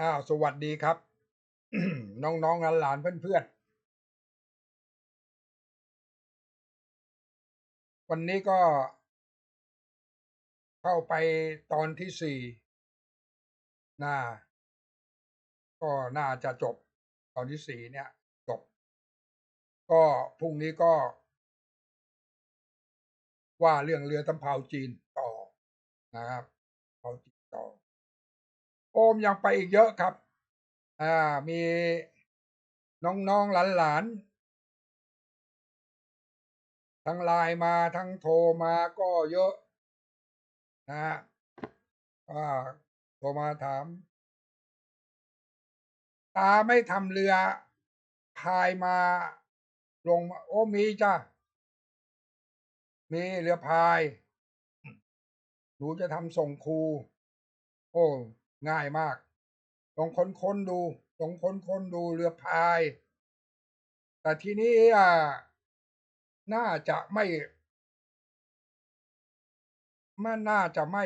อ้าวสวัสดีครับ น้องๆหลานๆเพื่อนๆ วันนี้ก็ เข้าไปตอนที่สี่น่า ก็น่าจะจบ ตอนที่สี่เนี่ย จบ ก็พรุ่งนี้ก็ ว่าเรื่องเรือตำเภาจีนต่อนะครับเภาจีนต่อ โอมยังไปอีกเยอะครับ อ่า มีน้องๆหลานๆ ทั้งไลน์มาทั้งโทรมาก็เยอะนะฮะโทรมาถาม ตาไม่ทำเรือพายมาลงโอ้มีจ้ะ มีเรือพาย หนูจะทำส่งครู โอ้ ง่ายมากลองค้นค้นดูลองค้นค้นดูเรือพาย แต่ทีนี้อ่าน่าจะไม่มันน่าจะไม่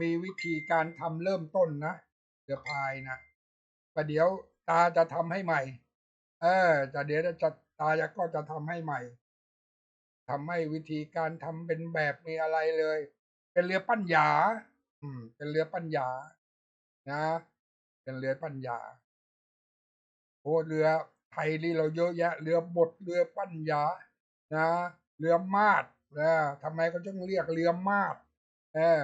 มีวิธีการทำเริ่มต้นนะเรือพายนะประเดี๋ยวตาจะทำให้ใหม่ เออจะเดี๋ยวจะตาจะก็จะทำให้ใหม่ทำให้วิธีการทำเป็นแบบมีอะไรเลย เป็นเรือปัญญา อืม เป็นเรือปัญญา นะ เป็นเรือปัญญาโอ้เรือไทยนี่เราเยอะแยะ เรือบดเรือปัญญา นะ เรือมาดนะทำไมเขาจึงเรียกเรือมาดเออ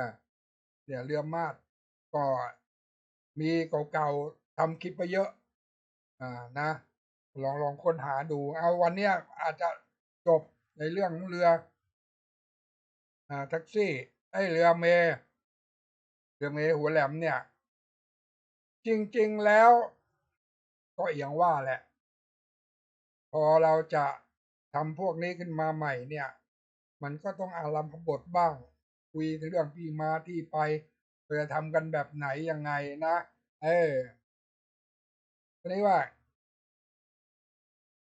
เนี่ยเรือมาดก็มีเก่าๆทำคลิปไปเยอะ อ่านะ ลองลองค้นหาดู เอาวันเนี้ยอาจจะจบในเรื่องเรือ อ่าแท็กซี่ไอเรือเมเรือเมหัวแหลมเนี่ย จริงๆแล้ว ก็อย่างว่าแหละ พอเราจะทำพวกนี้ขึ้นมาใหม่เนี่ย มันก็ต้องอารัมพบทบ้าง คุยถึงเรื่องที่มาที่ไปเพื่อทำกันแบบไหนยังไงนะ เออทีนี้ว่า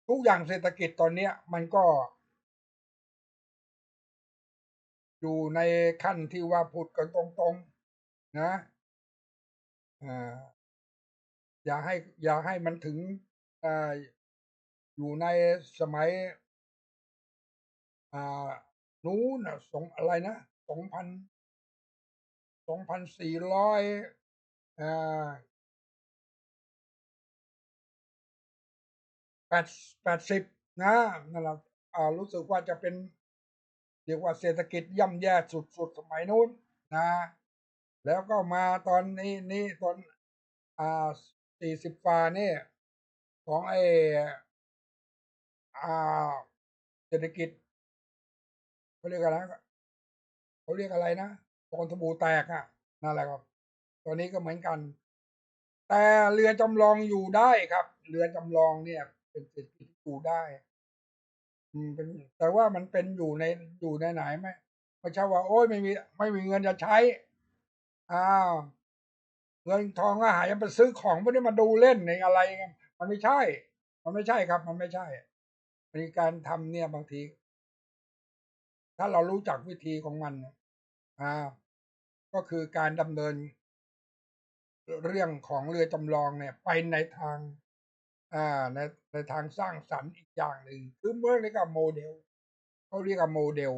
ทุกอย่างเศรษฐกิจตอนเนี้ย มันก็ อยู่ในขั้นที่ว่าพูดกันตรงๆ นะอ่า อย่าให้ อย่าให้มันถึงออยู่ในสมัยอนู้นสองอะไรนะสองพันสองพันสี่ร้อยแปดแปดสิบนะนั่นแหละอ่ารู้สึกว่าจะเป็นเรียกว่าเศรษฐกิจย่ำแย่สุดๆสมัยนู้นนะ แล้วก็มาตอนนี้นี่ตอนอ่า สี่สิบฟานี่ของไออ่าเศรษฐกิจเขาเรียกอะไรเขาเรียกอะไรนะตอนสบู่แตกอะนั่นแหละครับ ตัวนี้ก็เหมือนกัน แต่เรือจำลองอยู่ได้ครับ เรือจำลองเนี่ย เป็นเศรษฐกิจอยู่ได้เป็นแต่ว่ามันเป็นอยู่ในอยู่ในไหนไหมไม่ใช่ว่าโอ้ยไม่มี ไม่มีเงินจะใช้อ้าว เงินทองก็หายไปซื้อของไม่ได้มาดูเล่นในอะไรกันมันไม่ใช่ มันไม่ใช่ครับ มันไม่ใช่มีการทำเนี่ยบางที ถ้าเรารู้จักวิธีของมันอ่าก็คือการดำเนิน เรื่องของเรือจำลองเนี่ย ไปในทาง อ่าในในทางสร้างสรรค์อีกอย่างหนึ่งคือเมื่อเรียกว่าโมเดลเขาเรียกว่าโมเดล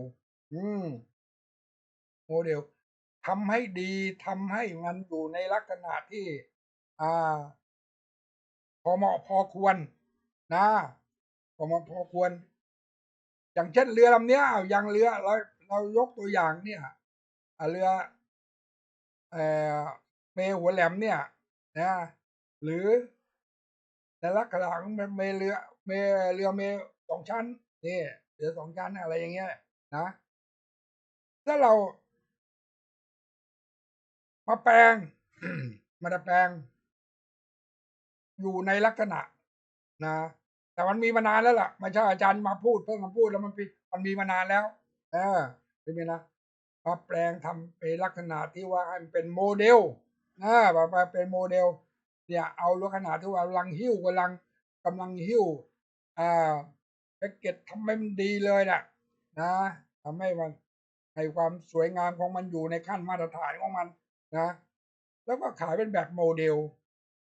อืมโมเดล ทำให้ดีทำให้มันอยู่ในลักษณะที่อ่าพอเหมาะพอควรนะพอเหมาะพอควร อย่างเช่นเรือลำเนี้ยอย่างเรือเราเรายกตัวอย่างเนี่ยเรือเอ่อเมหัวแหลมเนี่ยนะหรือในลักษณะของเมเรือเมเรือเมสองชั้นนี่เรือสองชั้นอะไรอย่างเงี้ยนะถ้าเรา มาแปลงมาดัดแปลง อยู่ในลักษณะนะแต่มันมีมานานแล้วล่ะไม่ใช่อาจารย์มาพูดเพิ่งมาพูดแล้วมันมันมีมานานแล้ว เออใช่ไหมนะมาแปลงทำเป็นลักษณะที่ว่าให้มันเป็นโมเดลนะมาเป็นโมเดล เนี่ย เอาลักษณะที่ว่ากำลังหิ้วกำลังกำลังหิ้วอ่าแพ็กเกจทำให้มันดีเลยนะนะทำให้มันให้ความสวยงามของมันอยู่ในขั้นมาตรฐานของมัน นะ แล้วก็ขายเป็นแบบโมเดล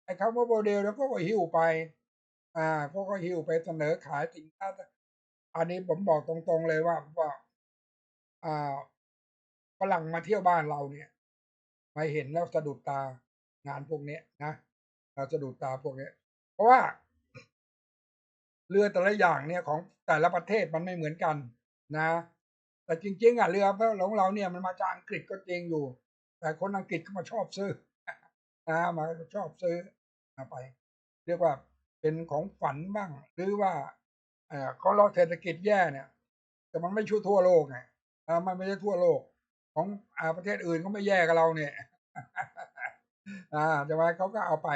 ไอ้คำว่าโมเดลแล้วก็หิ้วไป อ่าพวกก็หิ้วไปเสนอขายสินค้าอันนี้ผมบอกตรงๆเลยว่าว่าอ่าฝรั่งมาเที่ยวบ้านเราเนี่ยมาเห็นแล้วสะดุดตางานพวกนี้นะเราสะดุดตาพวกนี้เพราะว่า เรือแต่ละอย่างเนี่ยของแต่ละประเทศมันไม่เหมือนกันนะ แต่จริงๆอะเรือของเราเนี่ยมันมาจากอังกฤษก็จริงอยู่ แต่คนอังกฤษก็มาชอบซื้อนะมาชอบซื้อมาไป เรียกว่าเป็นของฝันบ้าง หรือว่าเขาเราเศรษฐกิจแย่เนี่ย แต่มันไม่ชั่วทั่วโลกไงอ่ามันไม่ใช่ทั่วโลก ของอาประเทศอื่นก็ไม่แย่กับเราเนี่ยอ่าจะไว้เขาก็เอาไป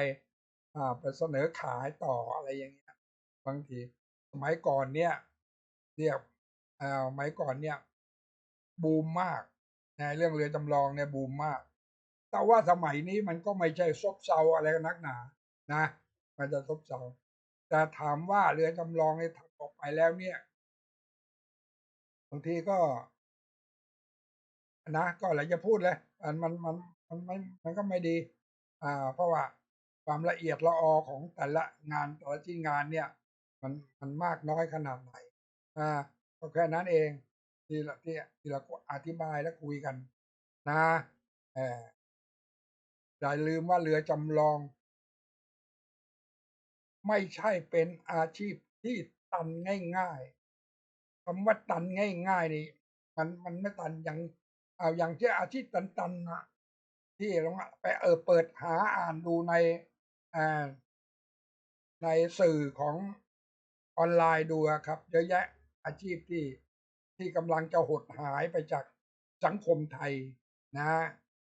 อ่าไปเสนอขายต่ออะไรอย่างเงี้ยบางทีสมัยก่อนเนี่ยเรียกอ่าสมัยก่อนเนี่ย บูมมาก ในเรื่องเรือจำลองเนี่ยบูมมาก แต่ว่าสมัยนี้มันก็ไม่ใช่ซบเซาอะไรนักหนา นะ มันจะซบเซาแต่ถามว่าเรือจำลองเนี่ยทำออกไปแล้วเนี่ยบางทีก็ นะก็อะไรจะพูดเลยมันมันมันมันไม่มันก็ไม่ดี อ่า เพราะว่าความละเอียดละออของแต่ละงานแต่ละชิ้นงานเนี่ย มันมันมากน้อยขนาดไหนอ่าก็แค่นั้นเอง ที่ละที่ที่เราอธิบายและคุยกัน นะเอออย่าลืมว่าเรือจำลอง ไม่ใช่เป็นอาชีพที่ตันง่ายๆคำว่าตันง่ายๆนี่มันมันไม่ตันอย่างเอาอย่างที่อาชีพตันๆนะที่ลองไปเออเปิดหาอ่านดูในอ่าในสื่อของออนไลน์ดูครับ เยอะแยะอาชีพที่ ที่กำลังจะหดหายไปจากสังคมไทยนะ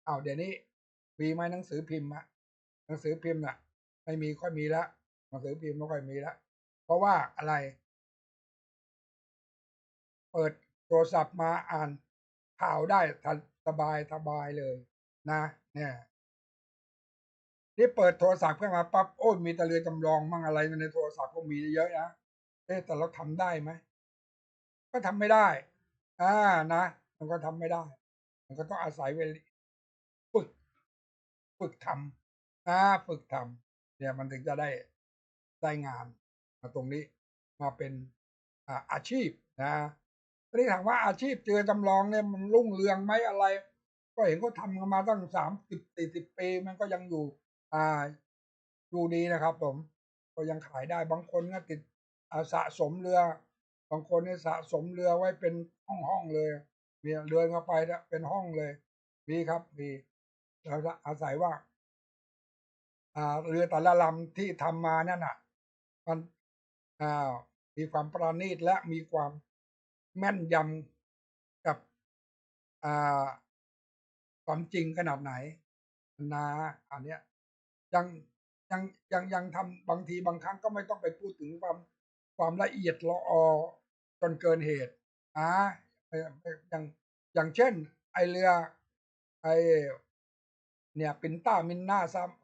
เอาเดี๋ยวนี้มีไหมหนังสือพิมพ์อะหนังสือพิมพ์น่ะ ไม่มีค่อยมีล้วหนังสือพิมพ์ไม่ค่อยมีล้วเพราะว่าอะไร เปิดโทรศัพท์มาอ่านข่าวได้สบายสบายเลย นะ เนี่ยนี่เปิดโทรศัพท์ขึ้นมาปั๊บโอ้มีต่เรือจำลองมั่งอะไรในโทรศัพท์ก็มีเยอะนะเอ๊แต่เราทำได้ไหม ก็ทำไม่ได้ อ่านะมันก็ทำไม่ได้ มันก็ต้องอาศัยเวลาฝึก ฝึกทำนะฝึกทำเนี่ยมันถึงจะได้ได้งานมาตรงนี้มาเป็นอาอาชีพนะทีนี้ถามว่าอาชีพเรือจำลองเนี่ยมันรุ่งเรืองไหมอะไร ก็เห็นเขาทำกันมาตั้งสามสิบสี่สิบปีมันก็ยังอยู่ อ่าอยู่ดีนะครับ ผม ก็ยังขายได้บางคนก็ติดอาสะสมเรือ บางคนเนี่ยสะสมเรือไว้เป็นห้องห้องเลยมีเรือเข้าไปแล้วเป็นห้องเลยมีครับมีเราจะอาศัยว่า อ่า เรือแต่ละลำที่ทำมานั่นน่ะ มันอ่ามีความประณีตและมีความแม่นยำกับอ่าความจริงขนาดไหนนะอันเนี้ยยังยังยังยังทำบางทีบางครั้งก็ไม่ต้องไปพูดถึงความ ความละเอียดละออจนเกินเหตุอ่าอย่างอย่างเช่น ไอเรือไอเนี่ยปินต้ามินนา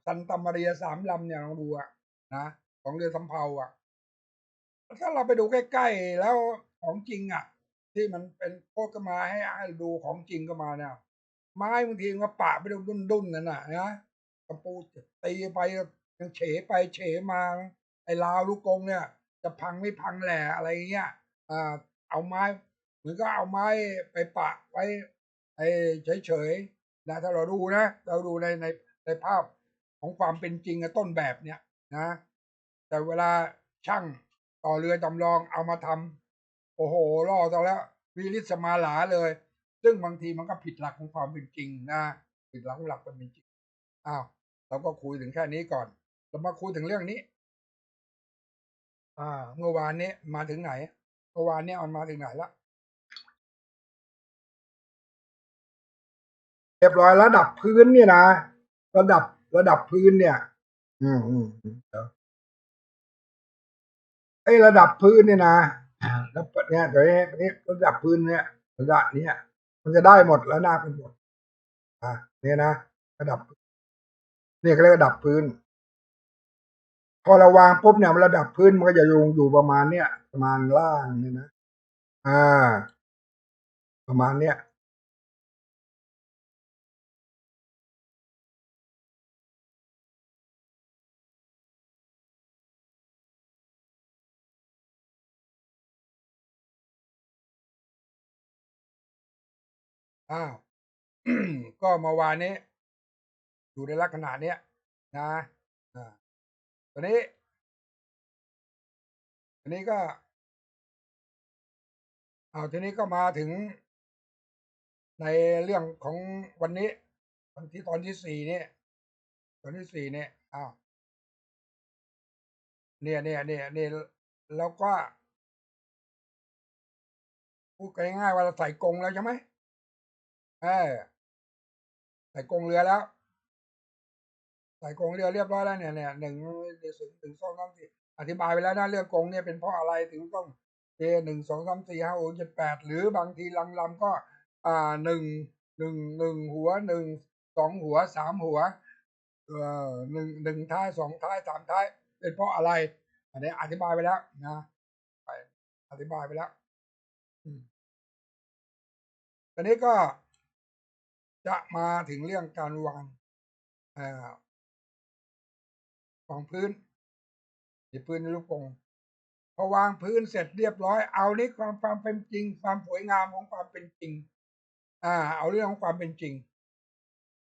ซันตามาเรียสามลำเนี่ยลองดูอะนะของเรือสำเภาอะถ้าเราไปดูใกล้ๆแล้วของจริงอะที่มันเป็นโคกมาให้ดูของจริงก็มาเนี่ยไม้บางทีมันปะไปดุนดุนนั่นน่ะนะกระปูตีไปยังเฉไปเฉมา ไอ้ลาวลูกกงเนี่ย จะพังไม่พังแหล่อะไรเงี้ยอ่าเอาไม้เหมือนก็เอาไม้ไปปะไว้ไอ้เฉยๆนะถ้าเราดูนะ เราดูในในในภาพของความเป็นจริงต้นแบบเนี่ยนะ แต่เวลาช่างต่อเรือจำลองเอามาทำโอ้โหล่อตอแล้ววิริสมาหลาเลย ซึ่งบางทีมันก็ผิดหลักของความเป็นจริงนะผิดหลักของหลักความเป็นจริงอ้าวเราก็คุยถึงแค่นี้ก่อนเรามาคุยถึงเรื่องนี้ อ่าเมื่อวานนี้มาถึงไหน เมื่อวานนี้มันมาถึงไหนละ เรียบร้อยระดับพื้นเนี่ยนะ ระดับระดับพื้นเนี่ย อืมอืมเดี๋ยวไอ้ระดับพื้นเนี่ยนะแล้วเนี่ยเดี๋ยวนี้นี้ระดับพื้นเนี่ยระดับเนี้ยมันจะได้หมดแล้วหน้าเป็นหมด อ่า เนี่ยนะ ระดับนี่เขาเรียกระดับพื้น พอเราวางปุ๊บเนี่ยระดับพื้นมันก็จะลงอยู่ประมาณเนี้ยประมาณล่างเนี่ยนะอ่า ประมาณเนี้ยอ้าวก็เมื่อวานนี้อยู่ในลักษณะเนี้ยนะ ตอนนี้ อันนี้ก็เอาทีนี้ก็มาถึงในเรื่องของวันนี้ วันที่ตอนที่สี่เนี่ยตอนที่สี่เนี่ยอ้าวเนี่ยเนี่ยเนี่ยเนี่ยแล้วก็พูดง่ายๆว่าเราใส่กรงแล้วใช่ไหมเออใส่กรงเรือแล้ว ส่กรงเรือเรียบร้อยแล้วเนี่ยเนี่ยหนึ่งหนึ่งถึงสองสามสี่อธิบายไปแล้วนะเรื่องกรงเนี่ยเป็นเพราะอะไรถึงต้องเอหนึ่งสองสามสี่ห้าหกเจ็ดแปดหรือบางทีลำลำก็อ่าหนึ่งหนึ่งหนึ่งหัวหนึ่งสองหัวสามหัวเอ่อหนึ่งหนึ่งท้ายสองท้ายสามท้าย เป็นเพราะอะไร อันนี้อธิบายไปแล้วนะไปอธิบายไปแล้วอืมตอนนี้ก็จะมาถึงเรื่องการวางอ่า วางพื้นที่พื้นในลูกโป่งพอวางพื้นเสร็จเรียบร้อย เอานี้ความความเป็นจริง ความสวยงามของความเป็นจริง อ่า เอาเรื่องของความเป็นจริง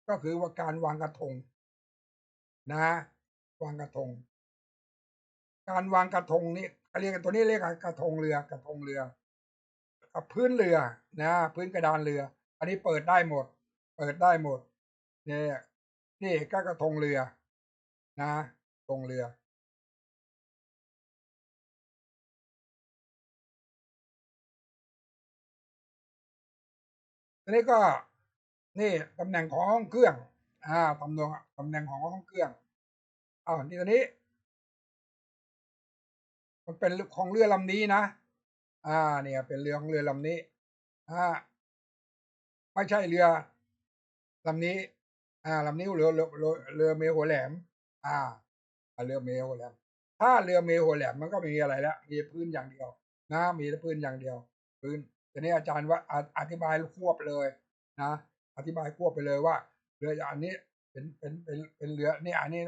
ก็คือว่าการวางกระทง นะ วางกระทง การวางกระทงนี่เรียกตัวนี้เรียกกระทงเรือกระทงเรือกับพื้นเรือนะ พื้นกระดานเรือ อันนี้เปิดได้หมด เปิดได้หมด เนี่ยนี่ก็กระทงเรือ นะ ทงเรือทีนี้ก็นี่ตำแหน่งของห้องเครื่อง อ่าตำแหน่งตำแหน่งของห้องเครื่องอ้าวนี่ตอนนี้ มันเป็นของเรือลำนี้นะ อ่า เนี่ย เป็นเรือของเรือลำนี้ อ่า ไม่ใช่เรือลำนี้ อ่าลำนี้เรือเรือเรือเรือเมหัวแหลม อ่า เรือเมหัวแหลม ถ้าเรือเมหัวแหลมมันก็ไม่มีอะไรแล้ว มีพื้นอย่างเดียวนะมีแต่พื้นอย่างเดียว พื้นทีนี้อาจารย์ว่าอธิบายควบเลยนะ อธิบายควบไปเลยว่า เรืออันนี้เป็นเป็นเป็นเป็นเรือเนี่ยอันนี้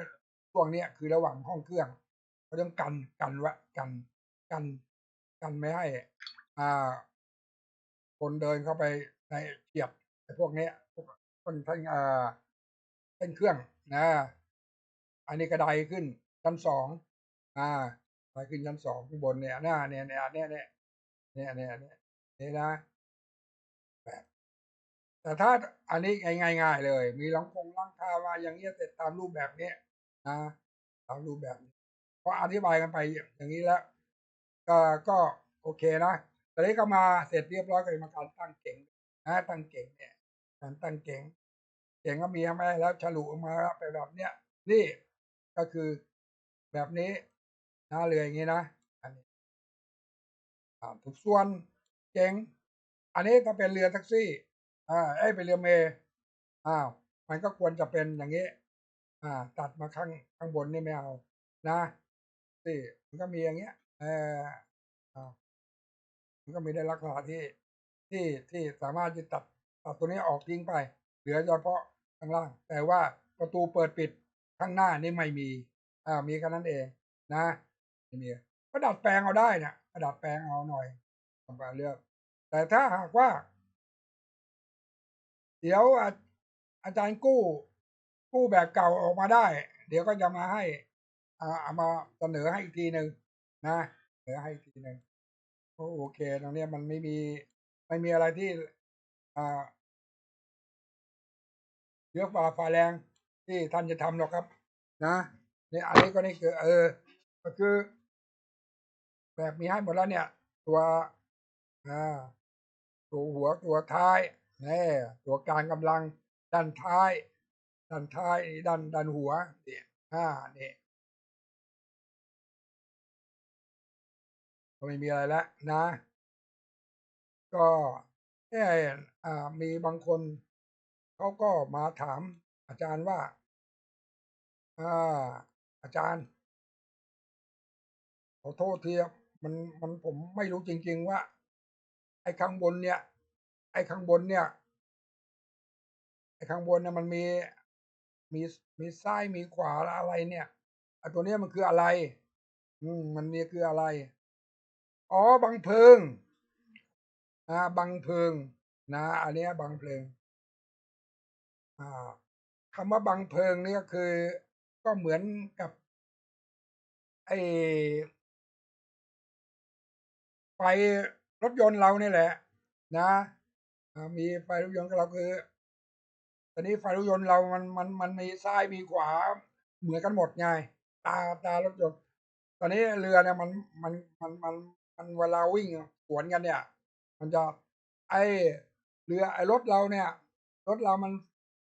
ช่วงเนี้ยคือระหว่างห้องเครื่องก็ต้องกันกันวะกันกันกันไม่ให้อ่าคนเดินเข้าไปในเฉียบไอ้พวกเนี้ยพวกคนทั้งอ่าเป็นเครื่องนะ อันนี้กระไดขึ้นชั้นสองอ่าไปขึ้นชั้นสองข้างบนเนี่ยหน้าเนี่ยเนี่ยเนี่ยเนี่ยเนี่ยเนี่ยเนี่ยนี่นะแบบแต่ถ้าอันนี้ง่ายๆเลย มีลังคงลังคาว่าอย่างเงี้ยเสร็จตามรูปแบบเนี้นะตามรูปแบบพออธิบายกันไปอย่างนี้แล้ว ก็ก็โอเคนะตอนนี้ก็มาเสร็จเรียบร้อยก็มาการตั้งเก่งนะตั้งเก่งเนี่ยการตั้งเก่งเก่งก็มีไหมแล้วฉลุออกมาไปแบบเนี้ยนี่ ก็คือแบบนี้นะเรืออย่างนี้นะอันนี้ทุกส่วนเจ๋งอันนี้ถ้าเป็นเรือแท็กซี่อ่าไอ้เป็นเรือเมย์อ้าวมันก็ควรจะเป็นอย่างนี้ อ่า ตัดมาข้างข้างบนนี่ไม่เอานะสิมันก็มีอย่างเงี้ยเอออ่ามันก็มีได้ลักษณะที่ที่ที่สามารถจะตัดตัดตัวนี้ออกทิ้งไป เหลือเฉพาะข้างล่าง แต่ว่าประตูเปิดปิด ข้างหน้านี่ไม่มีอ่ามีแค่นั้นเองนะไม่มีก็ดัดแปลงเอาได้นะก็ดัดแปลงเอาหน่อยทำการเลือก แต่ถ้าหากว่า เดี๋ยวอาอาจารย์กู้ กู้แบบเก่าออกมาได้ เดี๋ยวก็จะมาให้อ่าเอามาเสนอให้อีกทีหนึ่งนะเสนอให้อีกทีหนึ่งโอเคตรงนี้มันไม่มีไม่มีอะไรที่อ่าเยอะฝ่าฝ่าแรง ที่ท่านจะทำหรอกครับ นะนี่อันนี้ก็นี่คือเออ ก็คือ แบบมีให้หมดแล้วเนี่ย ตัวอ่าตัวหัวตัวท้ายนี่ตัวกลางกำลังด้านท้ายด้านท้ายด้านด้านหัวเนี่ยอ่านี่ก็ไม่มีอะไรแล้วนะ ก็แค่อ่ามีบางคนเขาก็มาถาม อาจารย์ว่า อ่า อาจารย์ขอโทษทีมันมันผมไม่รู้จริง ๆ ว่า ไอ้ข้างบนเนี่ย ไอ้ข้างบนเนี่ย ไอ้ข้างบนเนี่ยมันมีมีมีซ้ายมีขวาอะไรเนี่ยไอ้ตัวเนี้ยมันคืออะไร อืมมันมีคืออะไร อ๋อบังเพลิงอ่าบังเพลิงนะอันเนี้ยบังเพลิงอ่า คำว่าบังเพลิงนี่ก็คือ ก็เหมือนกับไอ้ไฟรถยนต์เรานี่แหละ นะมีไฟรถยนต์เราคือตอนนี้ไฟรถยนต์เรามันมันมันมีซ้ายมีขวาเหมือนกันหมดไงตาตารถยนต์ตอนนี้เรือเนี่ยมันมันมันมันมันเวลาวิ่งสวนกันเนี่ย มันจะไอ้เรือไอ้รถเราเนี่ย รถเรามัน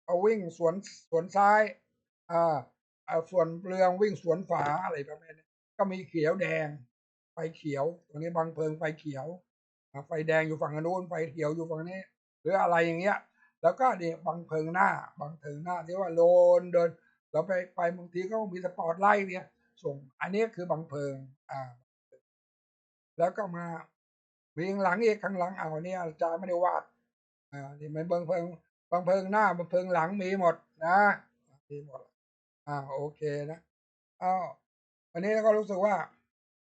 เอาวิ่งสวนสวนซ้ายอ่าอ่าส่วนเรืองวิ่งสวนฝาอะไรประเภทนี้ก็มีเขียวแดง ไฟเขียวตรงนี้บังเพลิงไฟเขียวไฟแดงอยู่ฝั่งนู้นไฟเขียวอยู่ฝั่งนี้ หรืออะไรอย่างเงี้ย แล้วก็เนี่บังเพลิงหน้าบังเพลิงหน้าที่ว่าโลนเดินเราไปไปบางทีก็มีสปอร์ตไลต์เนี่ยส่ง อันนี้คือบังเพลิงอ่า แล้วก็มามีข้างหลังอีกข้างหลังอ้าวเนี่ยอาจารย์ไม่ได้วาดอ่านี่มันบังเพลิง บังเพลิงหน้าบังเพลิงหลังมีหมดนะมีหมดอ่าโอเคนะอ้าววันนี้ก็รู้สึกว่า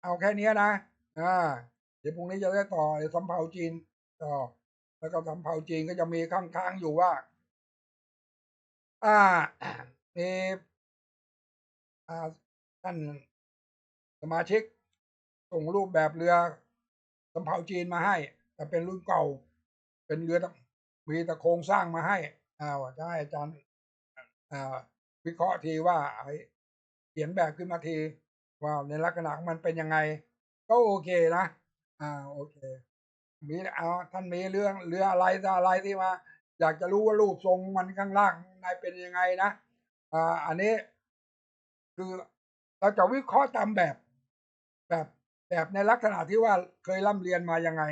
เอาแค่นี้นะอ่าเดี๋ยวพรุ่งนี้จะได้ต่อไอ้สำเภาจีนต่อแล้วก็สำเภาจีนก็จะมีค้างๆอยู่ว่า อ่ามีอ่าท่านสมาชิกส่งรูปแบบเรือสำเภาจีนมาให้ แต่เป็นรุ่นเก่า เป็นเรือ มีแต่โครงสร้างมาให้อ่าจะให้อาจารย์อ่าวิเคราะห์ทีว่าไอ้เขียนแบบขึ้นมาทีว่าในลักษณะมันเป็นยังไง ก็โอเคนะอ่าโอเค มีเอาท่านมีเรื่องเรืออะไรต่อะไรที่มา อยากจะรู้ว่ารูปทรงมันข้างล่างข้างในเป็นยังไงนะอ่าอันนี้ คือเราจะวิเคราะห์ตามแบบ แบบแบบในลักษณะที่ว่าเคยร่ำเรียนมายังไง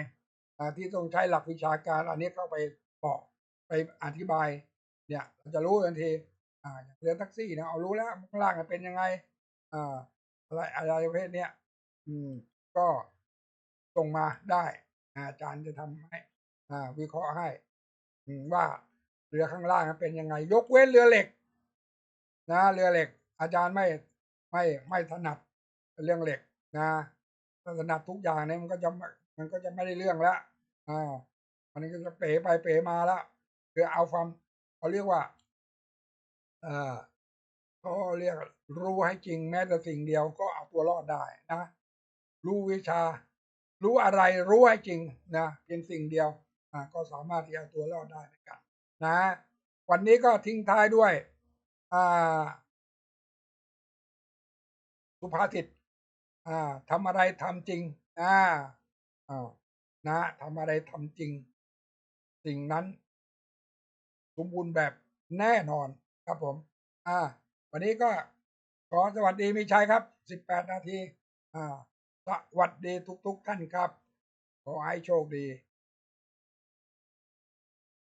อ่าที่ต้องใช้หลักวิชาการ อันนี้เข้าไป บอกไปอธิบาย เนี่ยเราจะรู้ทันทีอ่าอย่างเรือแท็กซี่นี่ยอ้ารู้แล้วข้างล่างเป็นยังไงอ่าอะไรอะไรประเภทเนี้ยอืม ก็ส่งมาได้อาจารย์จะทำให้ อ่า วิเคราะห์ให้ อืมว่าเรือข้างล่างเป็นยังไง ยกเว้นเรือเหล็ก นะเรือเหล็ก อาจารย์ไม่ไม่ไม่ถนัดเรื่องเหล็กนะถ้าถนัดทุกอย่างเนี่ยมันก็จะมันก็จะไม่ได้เรื่องแล้วอา มันก็จะเป๋ไปเป๋มาแล้วคือเอาความเขาเรียกว่าเอ่อเขาเรียกรู้ให้จริงแม้แต่สิ่งเดียวก็เอาตัวรอดได้นะ รู้วิชา รู้อะไรรู้ให้จริงนะเพียงสิ่งเดียวอ่าก็สามารถที่จะเอาตัวรอดได้เหมือนกัน นะ วันนี้ก็ทิ้งท้ายด้วยอ่าสุภาษิตอ่าทำอะไรทำจริงอ่าอ้านะทำอะไรทำจริง สิ่งนั้น สมบูรณ์แบบแน่นอนครับผม อ่า วันนี้ก็ขอสวัสดีมีชัยครับ 18 นาที อ่า สวัสดีทุกๆท่านครับ ขอให้โชคดี